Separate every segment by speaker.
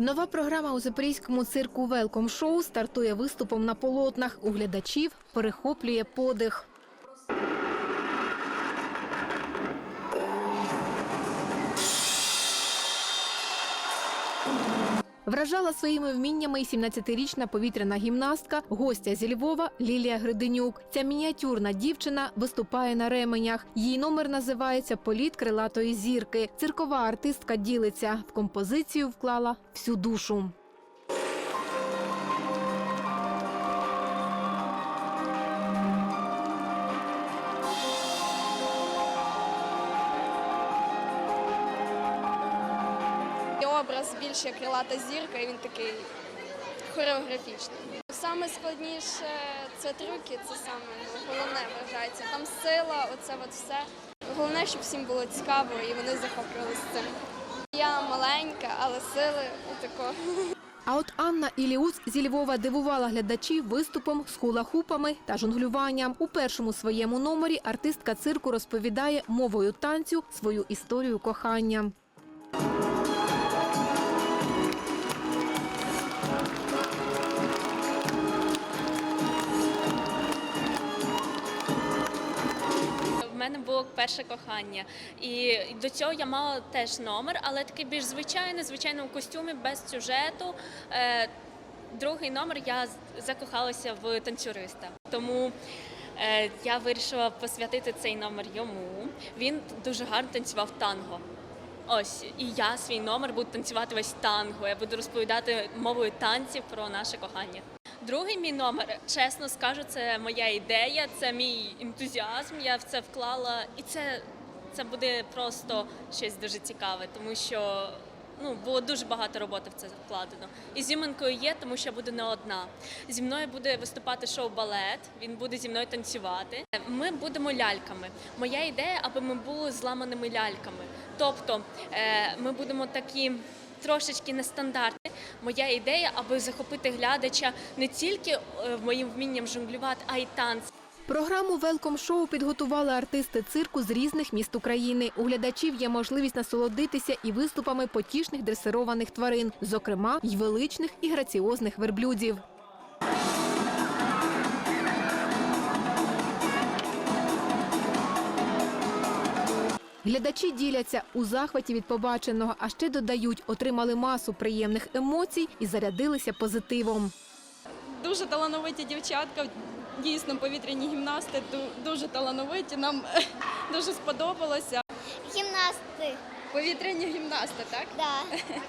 Speaker 1: Нова програма у запорізькому цирку Велком Шоу стартує виступом на полотнах. У глядачів перехоплює подих. Вражала своїми вміннями і 17-річна повітряна гімнастка, гостя зі Львова Лілія Гриденюк. Ця мініатюрна дівчина виступає на ременях. Її номер називається Політ крилатої зірки. Циркова артистка ділиться. В композицію вклала всю душу.
Speaker 2: І образ більш як крилата зірка, і він такий хореографічний. Саме складніше це трюки, це саме ну, головне вважається. Там сила, оце от все. Головне, щоб всім було цікаво і вони захоплювалися цим. Я маленька, але сили отако.
Speaker 1: А от Анна Іліус зі Львова дивувала глядачів виступом з хула-хупами та жонглюванням. У першому своєму номері артистка цирку розповідає мовою танцю свою історію кохання.
Speaker 3: Мене було перше кохання, і до цього я мала теж номер, але такий більш звичайний, звичайному костюмі, без сюжету. Е, Другий номер я закохалася в танцюриста. Тому е, я вирішила посвятити цей номер йому. Він дуже гарно танцював танго. Ось, і я свій номер буду танцювати весь танго. Я буду розповідати мовою танців про наше кохання. Другий мій номер, чесно скажу, це моя ідея, це мій ентузіазм. Я в це вклала, і це, це буде просто щось дуже цікаве, тому що ну було дуже багато роботи в це вкладено. І з є, тому що я буду не одна. Зі мною буде виступати шоу балет. Він буде зі мною танцювати. Ми будемо ляльками. Моя ідея, аби ми були зламаними ляльками. Тобто е, ми будемо такі трошечки нестандартні. Моя ідея, аби захопити глядача не тільки е, моїм вмінням жонглювати, а й танцем.
Speaker 1: Програму Велком Шоу підготували артисти цирку з різних міст України. У глядачів є можливість насолодитися і виступами потішних дресированих тварин, зокрема й величних і граціозних верблюдів. Глядачі діляться у захваті від побаченого, а ще додають, отримали масу приємних емоцій і зарядилися позитивом.
Speaker 4: дуже талановиті дівчатка, дійсно повітряні гімнасти, дуже талановиті. Нам дуже сподобалося.
Speaker 5: Гимнасты,
Speaker 4: Повітряні гімнасти, так?
Speaker 5: да.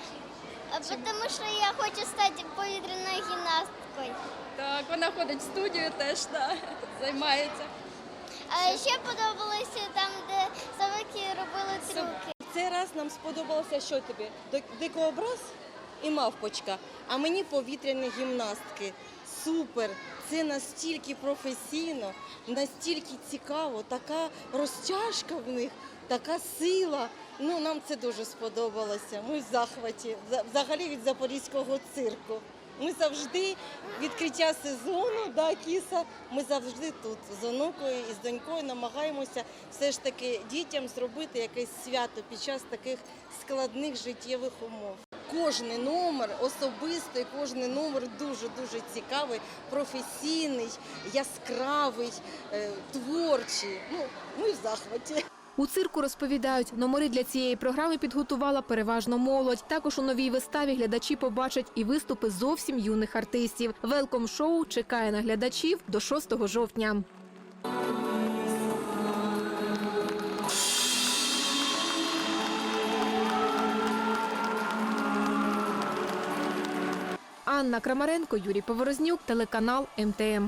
Speaker 5: А Потому что я хочу стать повітряною гімнасткою.
Speaker 4: Так, вона ходить в студію теж, да, займається.
Speaker 5: А ще подобалося там, де
Speaker 6: раз нам сподобалося, що тобі? Дикообраз і мавпочка, а мені повітряні гімнастки. Супер! Це настільки професійно, настільки цікаво, така розтяжка в них, така сила. Ну, нам це дуже сподобалося. Ми в захваті, взагалі від запорізького цирку. Ми завжди відкриття сезону, да, кіса. Ми завжди тут з онукою і з донькою намагаємося все ж таки дітям зробити якесь свято під час таких складних життєвих умов. Кожний номер особистий, кожний номер дуже дуже цікавий, професійний, яскравий, е, творчий. Ну, ми в захваті.
Speaker 1: У цирку розповідають, номери для цієї програми підготувала переважно молодь. Також у новій виставі глядачі побачать і виступи зовсім юних артистів. Велком шоу чекає на глядачів до 6 жовтня. Анна Крамаренко, Юрій Поворознюк, телеканал МТМ.